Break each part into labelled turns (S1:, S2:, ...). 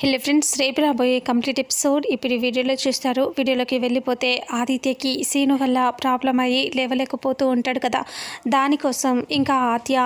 S1: Hello friends రేపు రాబోయే complete episode ఇప్పుడు వీడియోలో చూస్తారు. వీడియోలోకి వెళ్ళిపోతే ఆదిత్యకి సీను వల్ల ప్రాబ్లం అయ్యి లేవలేకపోతూ ఉంటాడు కదా. దానికోసం ఇంకా ఆద్య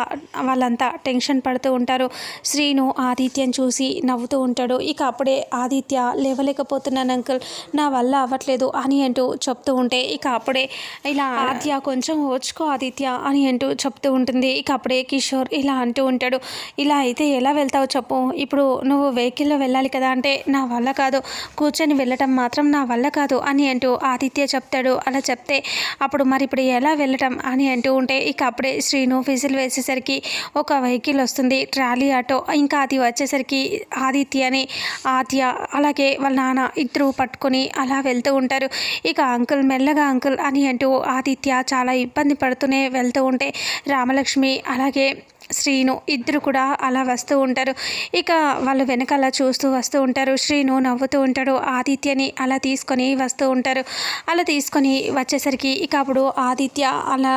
S1: వాళ్ళంతా టెన్షన్ పడుతూ ఉంటారు. శ్రీను ఆదిత్యని చూసి నవ్వుతూ ఉంటాడు. ఇక అప్పుడే ఆదిత్య లేవలేకపోతున్నాను అంకుల్ నా వల్ల అవ్వట్లేదు అని అంటూ చెప్తూ ఉంటే ఇక అప్పుడే ఇలా ఆద్య కొంచెం ఓచుకో ఆదిత్య అని అంటూ చెప్తూ ఉంటుంది. ఇక అప్పుడే కిషోర్ ఇలా అంటూ ఉంటాడు. ఇలా అయితే ఎలా వెళ్తావు చెప్పు. ఇప్పుడు నువ్వు వెహికల్లో వెళ్ళాలి కదా అంటే నా వల్ల కాదు కూర్చొని వెళ్ళటం మాత్రం నా వల్ల కాదు అని అంటూ ఆదిత్య చెప్తాడు. అలా చెప్తే అప్పుడు మరి ఇప్పుడు ఎలా వెళ్ళటం అని అంటూ ఉంటే ఇక అప్పుడే శ్రీను ఫిజిల్ వేసేసరికి ఒక వెహికల్ వస్తుంది ట్రాలీ ఆటో. ఇంకా అది వచ్చేసరికి ఆదిత్యని ఆద్య అలాగే వాళ్ళ నాన్న ఇద్దరు పట్టుకొని అలా వెళ్తూ ఉంటారు. ఇక అంకుల్ మెల్లగా అంకుల్ అని అంటూ ఆదిత్య చాలా ఇబ్బంది పడుతూనే వెళ్తూ ఉంటే రామలక్ష్మి అలాగే శ్రీను ఇద్దరు కూడా అలా వస్తూ ఉంటారు. ఇక వాళ్ళు వెనకాల చూస్తూ వస్తూ ఉంటారు. శ్రీను నవ్వుతూ ఉంటాడు. ఆదిత్యని అలా తీసుకొని వస్తూ ఉంటారు. అలా తీసుకొని వచ్చేసరికి ఇక అప్పుడు ఆదిత్య అలా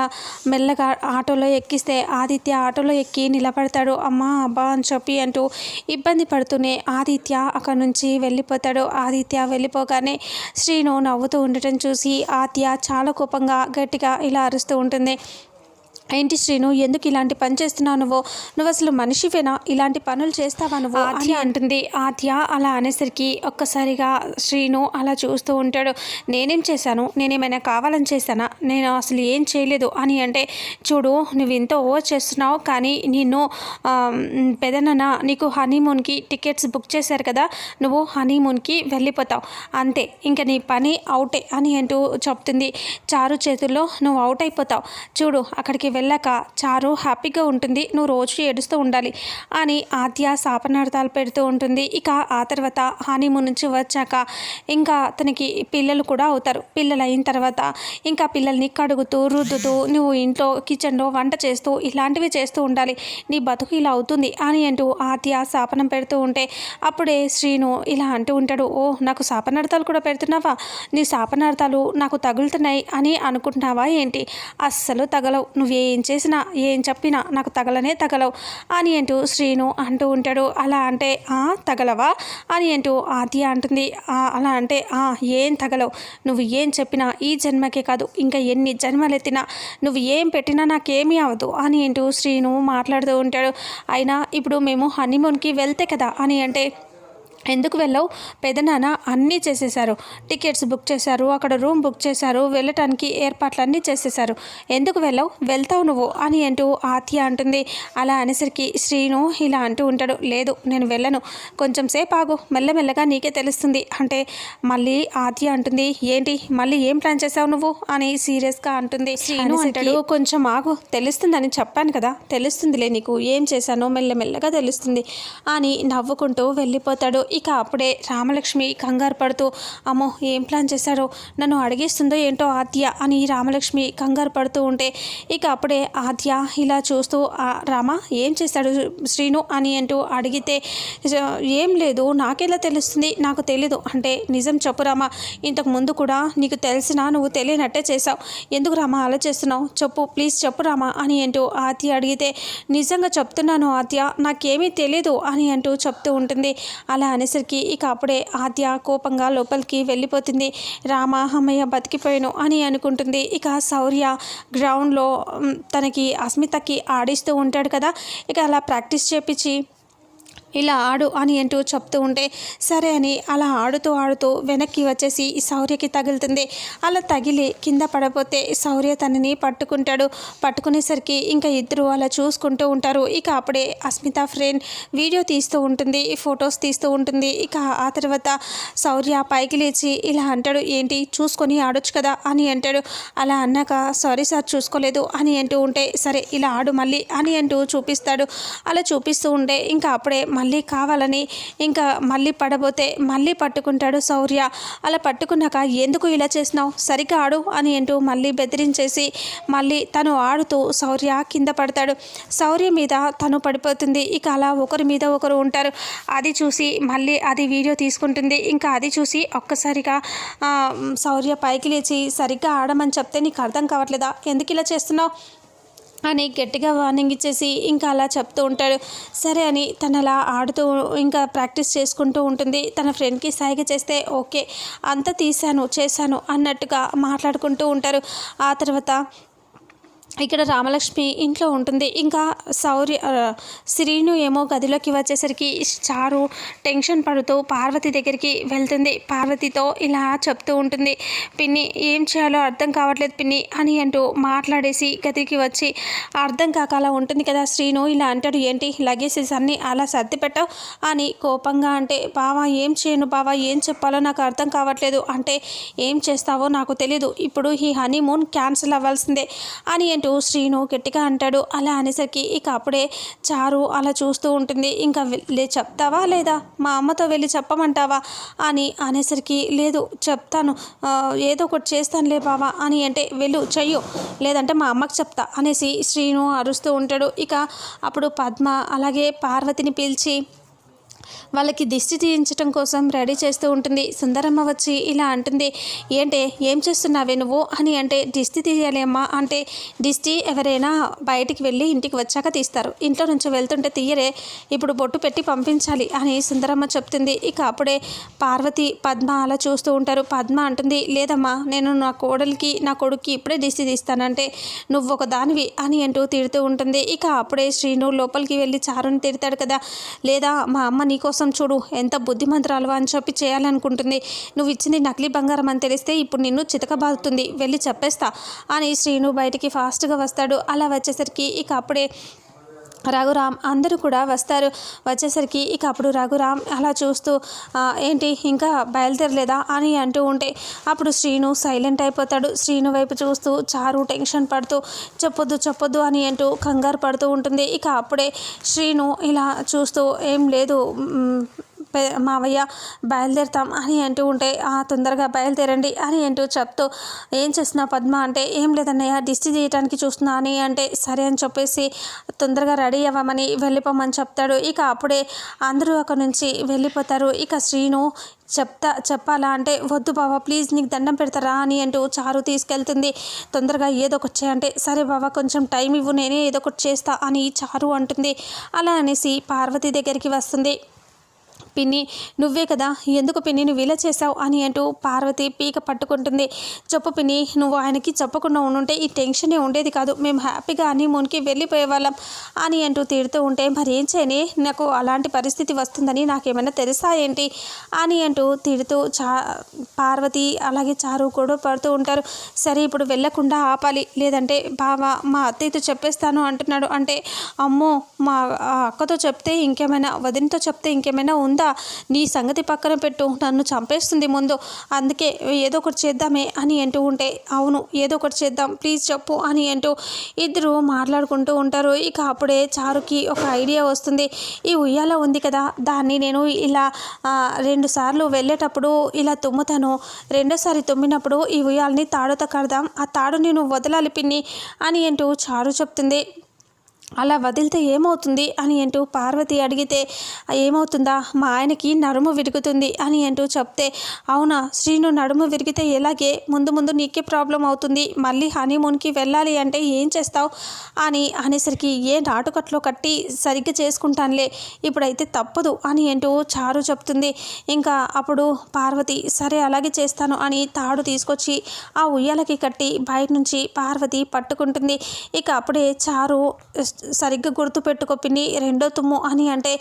S1: మెల్లగా ఆటోలో ఎక్కిస్తే ఆదిత్య ఆటోలో ఎక్కి నిలబడతాడు. అమ్మా అబ్బా అని చెప్పి అంటూ ఇబ్బంది పడుతూనే ఆదిత్య అక్కడ నుంచి వెళ్ళిపోతాడు. ఆదిత్య వెళ్ళిపోగానే శ్రీను నవ్వుతూ ఉండటం చూసి ఆద్య చాలా కోపంగా గట్టిగా ఇలా అరుస్తూ ఉంటుంది. ఏంటి శ్రీను ఎందుకు ఇలాంటి పని చేస్తున్నావు నువ్వు? నువ్వు అసలు మనిషివేనా? ఇలాంటి పనులు చేస్తావా నువ్వు? అని అంటుంది. ఆద్య అలా అనేసరికి ఒక్కసారిగా శ్రీను అలా చూస్తూ ఉంటాడు. నేనేం చేశాను? నేనేమైనా కావాలని చేశానా? నేను అసలు ఏం చేయలేదు అని అంటే చూడు నువ్వు ఇంత ఓ చేస్తున్నావు కానీ నిన్ను పెదనన్న నీకు హనీమూన్కి టికెట్స్ బుక్ చేశారు కదా నువ్వు హనీమూన్కి వెళ్ళిపోతావు. అంతే ఇంకా నీ పని అవుటే అని అంటూ చెప్తుంది. చారు చేతుల్లో నువ్వు అవుట్ అయిపోతావు. చూడు అక్కడికి వెళ్ళాక చారు హ్యాపీగా ఉంటుంది నువ్వు రోజు ఏడుస్తూ ఉండాలి అని ఆద్య శాపనార్థాలు పెడుతూ ఉంటుంది. ఇక ఆ తర్వాత హానీమూన్ నుంచి వచ్చాక ఇంకా అతనికి పిల్లలు కూడా అవుతారు. పిల్లలు అయిన తర్వాత ఇంకా పిల్లల్ని కడుగుతూ రుద్దుతూ నువ్వు ఇంట్లో కిచెన్లో వంట చేస్తూ ఇలాంటివి చేస్తూ ఉండాలి. నీ బతుకు ఇలా అవుతుంది అని అంటూ ఆద్య శాపనం పెడుతూ ఉంటే అప్పుడే శ్రీను ఇలా అంటూ ఉంటాడు ఓ నాకు శాపనార్థాలు కూడా పెడుతున్నావా? నీ శాపనార్థాలు నాకు తగులుతున్నాయి అని అనుకుంటున్నావా ఏంటి? అస్సలు తగలవు. నువ్వే ఏం చేసినా ఏం చెప్పినా నాకు తగలనే తగలవు. అని అంటూ శ్రీను అంటూ ఉంటాడు. అలా అంటే ఆ తగలవా? అని అంటూ ఆది అంటుంది. అలా అంటే ఆ ఏం తగలవు. నువ్వు ఏం చెప్పినా ఈ జన్మకే కాదు. ఇంకా ఎన్ని జన్మలెత్తినా నువ్వు ఏం పెట్టినా నాకేమీ అవ్వదు. అని అంటూ శ్రీను మాట్లాడుతూ ఉంటాడు. అయినా ఇప్పుడు మేము హనీమూన్కి వెళ్తే కదా? అని అంటే ఎందుకు వెళ్ళావు? పెదనాన్న అన్నీ చేసేశారు. టికెట్స్ బుక్ చేశారు అక్కడ రూమ్ బుక్ చేశారు వెళ్ళటానికి ఏర్పాట్లన్నీ చేసేశారు. ఎందుకు వెళ్ళావు? వెళ్తావు నువ్వు అని అంటూ ఆత్య అంటుంది. అలా అనేసరికి శ్రీను ఇలా అంటూ ఉంటాడు. లేదు నేను వెళ్ళను. కొంచెం సేపు ఆగు. మెల్లమెల్లగా నీకే తెలుస్తుంది. అంటే మళ్ళీ ఆత్య అంటుంది. ఏంటి? మళ్ళీ ఏం ప్లాన్ చేసావు నువ్వు? అని సీరియస్గా అంటుంది. శ్రీను అంటాడు కొంచెం ఆగు. తెలుస్తుందని చెప్పాను కదా. తెలుస్తుందిలే నీకు. ఏం చేశానో మెల్లమెల్లగా తెలుస్తుంది అని నవ్వుకుంటూ వెళ్ళిపోతాడు. ఇక అప్పుడే రామలక్ష్మి కంగారు పడుతూ అమ్మో ఏం ప్లాన్ చేశారో? నన్ను అడిగేస్తుందో ఏంటో ఆద్య? అని రామలక్ష్మి కంగారు పడుతూ ఉంటే ఇక అప్పుడే ఆద్య ఇలా చూస్తూ రామ ఏం చేశాడు శ్రీను? అని అంటూ అడిగితే ఏం లేదు నాకెలా తెలుస్తుంది? నాకు తెలీదు. అంటే నిజం చెప్పు రామా ఇంతకు ముందు కూడా నీకు తెలిసినా నువ్వు తెలియనట్టే చేసావు ఎందుకు రామా అలా చేస్తున్నావు? చెప్పు ప్లీజ్ చెప్పు రామా. అని అంటూ ఆద్య అడిగితే నిజంగా చెప్తున్నాను ఆద్య నాకేమీ తెలీదు అని అంటూ చెప్తూ ఉంటుంది. అలా అని అనేసరికి ఇక అప్పుడే ఆద్య కోపంగా లోపలికి వెళ్ళిపోతుంది. రామ అమ్మయ్య బతికిపోయాను అని అనుకుంటుంది. ఇక శౌర్య గ్రౌండ్లో తనకి అస్మితకి ఆడిస్తూ ఉంటాడు కదా. ఇక అలా ప్రాక్టీస్ చేపించి ఇలా ఆడు అని అంటూ చెప్తూ ఉంటే సరే అని అలా ఆడుతూ ఆడుతూ వెనక్కి వచ్చేసి ఈ శౌర్యకి తగులుతుంది. అలా తగిలి కింద పడపోతే శౌర్య తనని పట్టుకుంటాడు. పట్టుకునేసరికి ఇంకా ఇద్దరు అలా చూసుకుంటూ ఉంటారు. ఇక అప్పుడే అస్మిత ఫ్రెండ్ వీడియో తీస్తూ ఉంటుంది ఫొటోస్ తీస్తూ ఉంటుంది. ఇక ఆ తర్వాత శౌర్య పైకి లేచి ఇలా అంటాడు ఏంటి? చూసుకొని ఆడొచ్చు కదా? అని అంటాడు. అలా అన్నాక సారీ సార్ చూసుకోలేదు. అని అంటూ ఉంటే సరే ఇలా ఆడు మళ్ళీ అని అంటూ చూపిస్తాడు. అలా చూపిస్తూ ఉంటే ఇంకా అప్పుడే మళ్ళీ మళ్ళీ కావాలని ఇంకా మళ్ళీ పడబోతే మళ్ళీ పట్టుకుంటాడు శౌర్య. అలా పట్టుకున్నాక ఎందుకు ఇలా చేసినావు? సరిగ్గా ఆడు అని అంటూ మళ్ళీ బెదిరించేసి మళ్ళీ తను ఆడుతూ శౌర్య కింద పడతాడు. శౌర్య మీద తను పడిపోతుంది. ఇక అలా ఒకరి మీద ఒకరు ఉంటారు. అది చూసి మళ్ళీ అది వీడియో తీసుకుంటుంది. ఇంకా అది చూసి ఒక్కసారిగా సౌర్య శౌర్య పైకి లేచి సరిగ్గా ఆడమని చెప్తే నీకు అర్థం కావట్లేదా? ఎందుకు ఇలా చేస్తున్నావు? అని గట్టిగా వార్నింగ్ ఇచ్చేసి ఇంకా అలా చెప్తూ ఉంటాడు. సరే అని తను అలా ఆడుతూ ఇంకా ప్రాక్టీస్ చేసుకుంటూ ఉంటుంది. తన ఫ్రెండ్కి సాయిగ చేస్తే ఓకే అంతా తీశాను చేశాను అన్నట్టుగా మాట్లాడుకుంటూ ఉంటారు. ఆ తర్వాత ఇక్కడ రామలక్ష్మి ఇంట్లో ఉంటుంది. ఇంకా సౌర్య శ్రీను ఏమో గదిలోకి వచ్చేసరికి చారు టెన్షన్ పడుతూ పార్వతి దగ్గరికి వెళ్తుంది. పార్వతితో ఇలా చెప్తూ ఉంటుంది. పిన్ని ఏం చేయాలో అర్థం కావట్లేదు పిన్ని అని అంటూ మాట్లాడేసి గదికి వచ్చి అర్థం కాక అలా ఉంటుంది కదా శ్రీను ఇలా అంటాడు. ఏంటి? లగేజెస్ అన్నీ అలా సర్ది పెట్టావు అని కోపంగా అంటే బావా ఏం చేయను బావా? ఏం చెప్పాలో నాకు అర్థం కావట్లేదు. అంటే ఏం చేస్తావో నాకు తెలీదు. ఇప్పుడు ఈ హనీమూన్ క్యాన్సిల్ అవ్వాల్సిందే అని అంటూ శ్రీను గట్టిగా అంటాడు. అలా అనేసరికి ఇక అప్పుడే చారు అలా చూస్తూ ఉంటుంది. ఇంకా లే చెప్తావా లేదా? మా అమ్మతో వెళ్ళి చెప్పమంటావా? అని అనేసరికి లేదు చెప్తాను. ఏదో ఒకటి చేస్తానులే బావా అని అంటే వెళ్ళు చెయ్యు. లేదంటే మా అమ్మకి చెప్తా అనేసి శ్రీను అరుస్తూ ఉంటాడు. ఇక అప్పుడు పద్మ అలాగే పార్వతిని పిలిచి వాళ్ళకి దిష్టి తీయించడం కోసం రెడీ చేస్తూ ఉంటుంది. సుందరమ్మ వచ్చి ఇలా అంటుంది ఏంటే ఏం చేస్తున్నావే నువ్వు? అని అంటే దిష్టి తీయాలి అమ్మా అంటే దిష్టి ఎవరైనా బయటికి వెళ్ళి ఇంటికి వచ్చాక తీస్తారు. ఇంట్లో నుంచి వెళ్తుంటే తీయరే ఇప్పుడు బొట్టు పెట్టి పంపించాలి అని సుందరమ్మ చెప్తుంది. ఇక అప్పుడే పార్వతి పద్మ అలా చూస్తూ ఉంటారు. పద్మ అంటుంది లేదమ్మా నేను నా కోడలికి నా కొడుక్కి ఇప్పుడే దిష్టి తీస్తానంటే నువ్వు ఒక దానివి అని అంటూ తిడుతూ ఉంటుంది. ఇక అప్పుడే శ్రీను లోపలికి వెళ్ళి చారుని తిడతాడు కదా. లేదా మా అమ్మని నీకోసం చూడు ఎంత బుద్ధిమంతురాలు అని చెప్పి చేయాలనుకుంటుంది. నువ్వు ఇచ్చింది నకిలీ బంగారం అని తెలిస్తే ఇప్పుడు నిన్ను చితకబాదుతుంది. వెళ్ళి చెప్పేస్తా. అని శ్రీను బయటికి ఫాస్ట్గా వస్తాడు. అలా వచ్చేసరికి ఇక అప్పుడే రఘురామ్ అందరూ కూడా వస్తారు. వచ్చేసరికి ఇక అప్పుడు రఘురామ్ అలా చూస్తూ ఏంటి ఇంకా బయలుదేరలేదా? అని అంటూ ఉంటే అప్పుడు శ్రీను సైలెంట్ అయిపోతాడు. శ్రీను వైపు చూస్తూ చారు టెన్షన్ పడుతూ చెప్పొద్దు చెప్పొద్దు అని అంటూ కంగారు పడుతూ ఉంటుంది. ఇక అప్పుడే శ్రీను ఇలా చూస్తూ ఏం లేదు మావయ్య బయలుదేరుతాం అని అంటూ ఉంటే ఆ తొందరగా బయలుదేరండి అని అంటూ చెప్తూ ఏం చేస్తున్నావు పద్మ? అంటే ఏం లేదన్నయ్య దిష్టి తీయటానికి చూస్తున్నా అని అంటే సరే అని చెప్పేసి తొందరగా రెడీ అవ్వమని వెళ్ళిపోమని చెప్తాడు. ఇక అప్పుడే అందరూ అక్కడ నుంచి వెళ్ళిపోతారు. ఇక శ్రీను చెప్తా చెప్పాలా అంటే వద్దు బావా ప్లీజ్ నీకు దండం పెడతారా అని అంటూ చారు తీసుకెళ్తుంది. తొందరగా ఏదో ఒకటి చేయంటే సరే బావా కొంచెం టైం ఇవ్వు నేనే ఏదో ఒకటి చేస్తా అని చారు అంటుంది. అలా అనేసి పార్వతి దగ్గరికి వస్తుంది. పిన్ని నువ్వే కదా ఎందుకు పిన్ని నువ్వు ఇలా చేసావు అని అంటూ పార్వతి పీక పట్టుకుంటుంది. చెప్పు పిన్ని నువ్వు ఆయనకి చెప్పకుండా ఉండుంటే ఈ టెన్షనే ఉండేది కాదు. మేము హ్యాపీగా అని మునికి వెళ్ళిపోయే వాళ్ళం అని అంటూ తిడుతూ ఉంటే మరి ఏం చేయని? నాకు అలాంటి పరిస్థితి వస్తుందని నాకేమైనా తెలుసా ఏంటి? అని అంటూ తిడుతూ చా పార్వతి అలాగే చారు కూడా పడుతూ ఉంటారు. సరే ఇప్పుడు వెళ్ళకుండా ఆపాలి. లేదంటే బావా మా అత్తయ్యతో చెప్పేస్తాను అంటున్నాడు. అంటే అమ్మో మా అక్కతో చెప్తే ఇంకేమైనా వదినతో చెప్తే ఇంకేమైనా ఉందా? నీ సంగతి పక్కన పెట్టు నన్ను చంపేస్తుంది ముందు. అందుకే ఏదో ఒకటి చేద్దామే అని అంటూ ఉంటే అవును ఏదో ఒకటి చేద్దాం ప్లీజ్ చెప్పు అని అంటూ ఇద్దరు మాట్లాడుకుంటూ ఉంటారు. ఇక అప్పుడే చారుకి ఒక ఐడియా వస్తుంది. ఈ ఉయ్యాల ఉంది కదా దాన్ని నేను ఇలా రెండు సార్లు వెళ్ళేటప్పుడు ఇలా తుమ్ముతాను. రెండోసారి తుమ్మినప్పుడు ఈ ఉయ్యాలని తాడుతో కడదాం. ఆ తాడు నేను వదలాలి పిన్ని అని అంటూ చారు చెప్తుంది. అలా వదిలితే ఏమవుతుంది అని అంటూ పార్వతి అడిగితే ఏమవుతుందా? మా ఆయనకి నడుము విరుగుతుంది అని అంటూ చెప్తే అవునా? శ్రీను నడుము విరిగితే ఎలాగే? ముందు ముందు నీకే ప్రాబ్లం అవుతుంది. మళ్ళీ హనీమూన్కి వెళ్ళాలి అంటే ఏం చేస్తావు? అని అనేసరికి ఏ నాటుకట్లో కట్టి సరిగ్గా చేసుకుంటానులే. ఇప్పుడైతే తప్పదు అని అంటూ చారు చెప్తుంది. ఇంకా అప్పుడు పార్వతి సరే అలాగే చేస్తాను అని తాడు తీసుకొచ్చి ఆ ఉయ్యాలకి కట్టి బయట నుంచి పార్వతి పట్టుకుంటుంది. ఇక అప్పుడే చారు సరిగ్గా గుర్తుపెట్టుకో పిన్ని రెండో తుమ్ము అని అంటే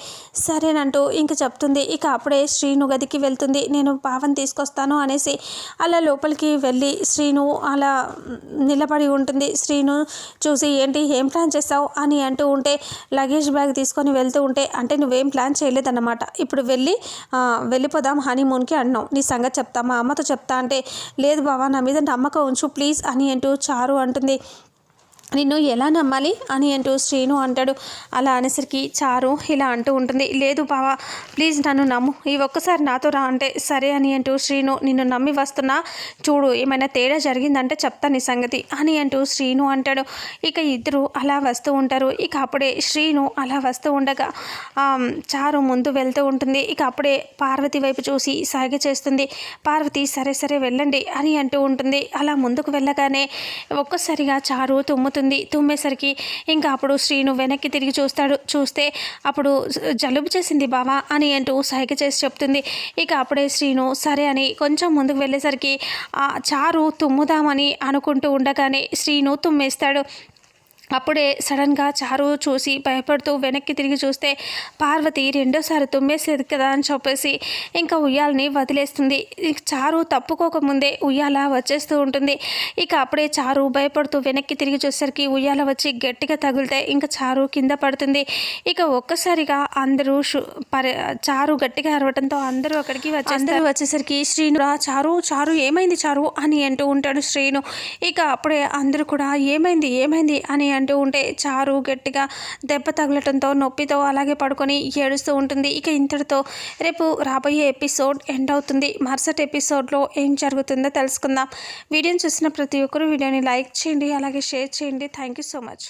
S1: సరేనంటూ ఇంక చెప్తుంది. ఇక అప్పుడే శ్రీను గదికి వెళ్తుంది. నేను పావని తీసుకొస్తాను అనేసి అలా లోపలికి వెళ్ళి శ్రీను అలా నిలబడి ఉంటుంది. శ్రీను చూసి ఏంటి ఏం ప్లాన్ చేస్తావు అని అంటూ ఉంటే లగేజ్ బ్యాగ్ తీసుకొని వెళ్తూ ఉంటే అంటే నువ్వేం ప్లాన్ చేయలేదన్నమాట. ఇప్పుడు వెళ్ళి వెళ్ళిపోదాం హనీమూన్కి అన్నావు నీ సంగతి చెప్తా మా అమ్మతో చెప్తా అంటే లేదు బావా నా మీద నమ్మకం ఉంచు ప్లీజ్ అని అంటూ చారు అంటుంది. నిన్ను ఎలా నమ్మాలి అని అంటూ శ్రీను అంటాడు. అలా అనేసరికి చారు ఇలా అంటూ ఉంటుంది. లేదు బావా ప్లీజ్ నన్ను నమ్ము. ఈ ఒక్కసారి నాతో రా అంటే సరే అని అంటూ శ్రీను నిన్ను నమ్మి వస్తున్నా. చూడు ఏమైనా తేడా జరిగిందంటే చెప్తా నీ సంగతి అని అంటూ శ్రీను అంటాడు. ఇక ఇద్దరు అలా వస్తూ ఉంటారు. ఇక అప్పుడే శ్రీను అలా వస్తూ ఉండగా చారు ముందు వెళ్తూ ఉంటుంది. ఇక అప్పుడే పార్వతి వైపు చూసి సాగ చేస్తుంది. పార్వతి సరే సరే వెళ్ళండి అని అంటూ ఉంటుంది. అలా ముందుకు వెళ్ళగానే ఒక్కసారిగా చారు తుమ్ముతుంది. ఉంటుంది తుమ్మేసరికి ఇంకా అప్పుడు శ్రీను వెనక్కి తిరిగి చూస్తాడు. చూస్తే అప్పుడు జలుబు చేసింది బావా అని అంటూ సైగ చేసి చెప్తుంది. ఇక అప్పుడే శ్రీను సరే అని కొంచెం ముందుకు వెళ్ళేసరికి ఆ చారు తుమ్ముదామని అనుకుంటూ ఉండగానే శ్రీను తుమ్మేస్తాడు. అప్పుడే సడన్గా చారు చూసి భయపడుతూ వెనక్కి తిరిగి చూస్తే పార్వతి రెండోసారి తుమ్మేసేది కదా అని చెప్పేసి ఇంకా ఉయ్యాలని వదిలేస్తుంది. చారు తప్పుకోకముందే ఉయ్యాల వచ్చేస్తూ ఉంటుంది. ఇక అప్పుడే చారు భయపడుతూ వెనక్కి తిరిగి చూసేసరికి ఉయ్యాల వచ్చి గట్టిగా తగిలితే ఇంకా చారు కింద పడుతుంది. ఇక ఒక్కసారిగా అందరూ చారు గట్టిగా అరవటంతో అందరూ అక్కడికి వచ్చి అందరూ వచ్చేసరికి శ్రీను చారు చారు ఏమైంది చారు అని అంటూ ఉంటాడు శ్రీను. ఇక అప్పుడే అందరూ కూడా ఏమైంది ఏమైంది? అని అంటూ ఉంటే చారు గట్టిగా దెబ్బ తగలటంతో నొప్పితో అలాగే పడుకొని ఏడుస్తూ ఉంటుంది. ఇక ఇంతటితో రేపు రాబోయే ఎపిసోడ్ ఎండ్ అవుతుంది. మరుసటి ఎపిసోడ్లో ఏం జరుగుతుందో తెలుసుకుందాం. వీడియోని చూసిన ప్రతి ఒక్కరూ వీడియోని లైక్ చేయండి అలాగే షేర్ చేయండి. Thank you so much.